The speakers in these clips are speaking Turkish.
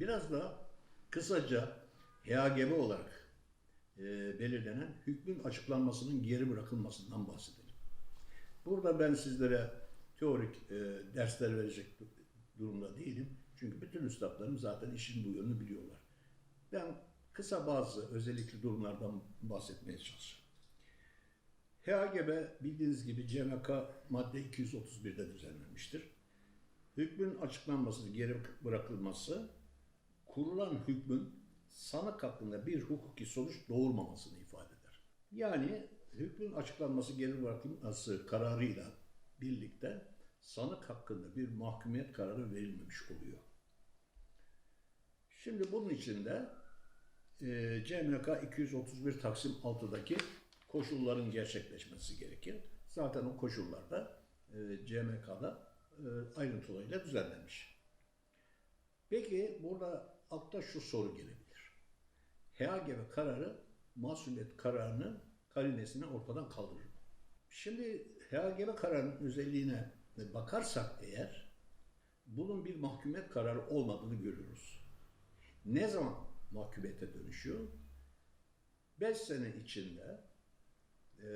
Biraz da kısaca HAGB olarak e, belirlenen hükmün açıklanmasının geri bırakılmasından bahsedelim. Burada ben sizlere teorik e, dersler verecek du- durumda değilim. Çünkü bütün üstadlarım zaten işin bu yönünü biliyorlar. Ben kısa bazı özellikli durumlardan bahsetmeye çalışacağım. HAGB bildiğiniz gibi CMK madde 231'de düzenlenmiştir. Hükmün açıklanması, geri bırakılması, kurulan hükmün sanık hakkında bir hukuki sonuç doğurmamasını ifade eder. Yani hükmün açıklanması, geri bırakılması kararıyla birlikte sanık hakkında bir mahkumiyet kararı verilmemiş oluyor. Şimdi bunun için de e, CMK 231 Taksim 6'daki koşulların gerçekleşmesi gerekir. Zaten o koşullarda e, CMK'da e, ayrıntılarıyla düzenlenmiş. Peki burada altta şu soru gelebilir. HAGB kararı masumiyet kararının karinesini ortadan kaldırır? Şimdi HAGB kararının özelliğine bakarsak eğer bunun bir mahkumiyet kararı olmadığını görüyoruz. Ne zaman mahkumiyete dönüşüyor? 5 sene içinde e,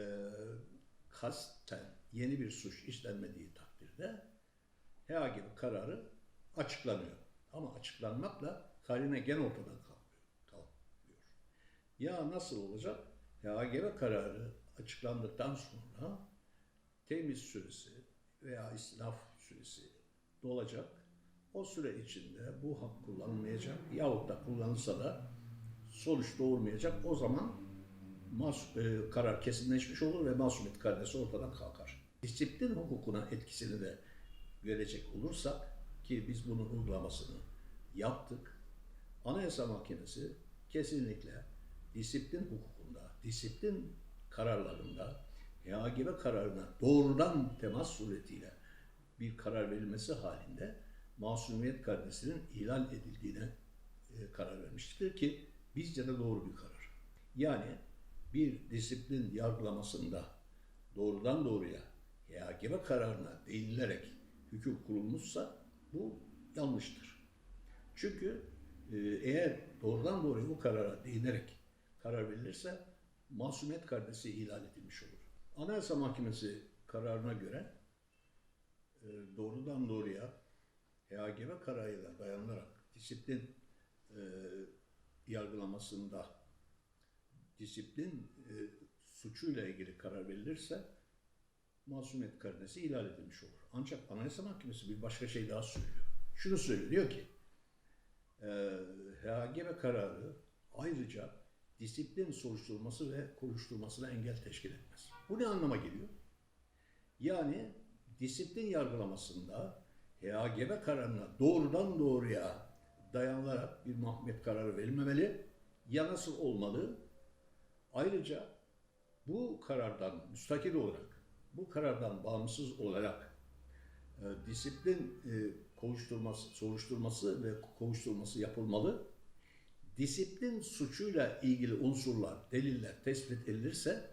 kasten yeni bir suç işlenmediği takdirde HAGB kararı açıklanıyor. Ama açıklanmakla karine ortadan kalmıyor. kalmıyor. Ya nasıl olacak? HAGB kararı açıklandıktan sonra temiz süresi veya istinaf süresi dolacak. O süre içinde bu hak kullanılmayacak yahut da kullanılsa da sonuç doğurmayacak. O zaman mas e, karar kesinleşmiş olur ve masumiyet karinesi ortadan kalkar. Disiplin hukukuna etkisini de görecek olursak ki biz bunun uygulamasını yaptık. Anayasa Mahkemesi kesinlikle disiplin hukukunda, disiplin kararlarında HAGB kararına doğrudan temas suretiyle bir karar verilmesi halinde masumiyet karinesinin ihlal edildiğine e, karar vermiştir ki bizce de doğru bir karar. Yani bir disiplin yargılamasında doğrudan doğruya HAGB kararına değinilerek hüküm kurulmuşsa bu yanlıştır. Çünkü eğer doğrudan doğruya bu karara değinerek karar verilirse masumiyet karinesi ihlal edilmiş olur. Anayasa Mahkemesi kararına göre e, doğrudan doğruya HAGB kararıyla dayanılarak disiplin e, yargılamasında disiplin e, suçuyla ilgili karar verilirse masumiyet karinesi ihlal edilmiş olur. Ancak Anayasa Mahkemesi bir başka şey daha söylüyor. Şunu söylüyor, diyor ki e, HAGB kararı ayrıca disiplin soruşturması ve kovuşturmasına engel teşkil etmez. Bu ne anlama geliyor? Yani disiplin yargılamasında HAGB kararına doğrudan doğruya dayanılarak bir mahkumiyet kararı verilmemeli. Ya nasıl olmalı? Ayrıca bu karardan müstakil olarak, bu karardan bağımsız olarak e, disiplin e, kovuşturması, soruşturması ve kovuşturması yapılmalı. Disiplin suçuyla ilgili unsurlar, deliller tespit edilirse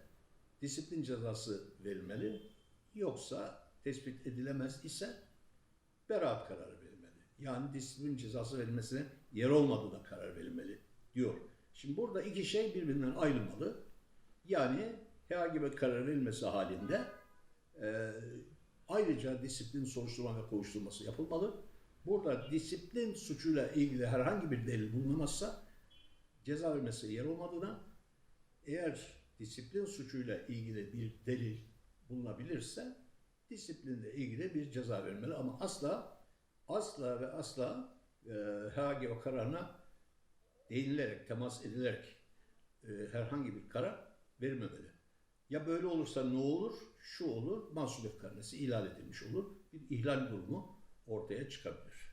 disiplin cezası verilmeli. Yoksa tespit edilemez ise beraat kararı verilmeli. Yani disiplin cezası verilmesine yer olmadığına karar verilmeli diyor. Şimdi burada iki şey birbirinden ayrılmalı. Yani HAGB kararı verilmesi halinde e, ayrıca disiplin soruşturma ve kovuşturması yapılmalı. Burada disiplin suçuyla ilgili herhangi bir delil bulunamazsa ceza vermesi yer olmadığına eğer disiplin suçuyla ilgili bir delil bulunabilirse disiplinle ilgili bir ceza vermeli ama asla asla ve asla e, HAGB kararına değinilerek, temas edilerek e, herhangi bir karar verilmemeli. Ya böyle olursa ne olur? Şu olur, masumiyet karinesi ihlal edilmiş olur. Bir ihlal durumu ortaya çıkabilir.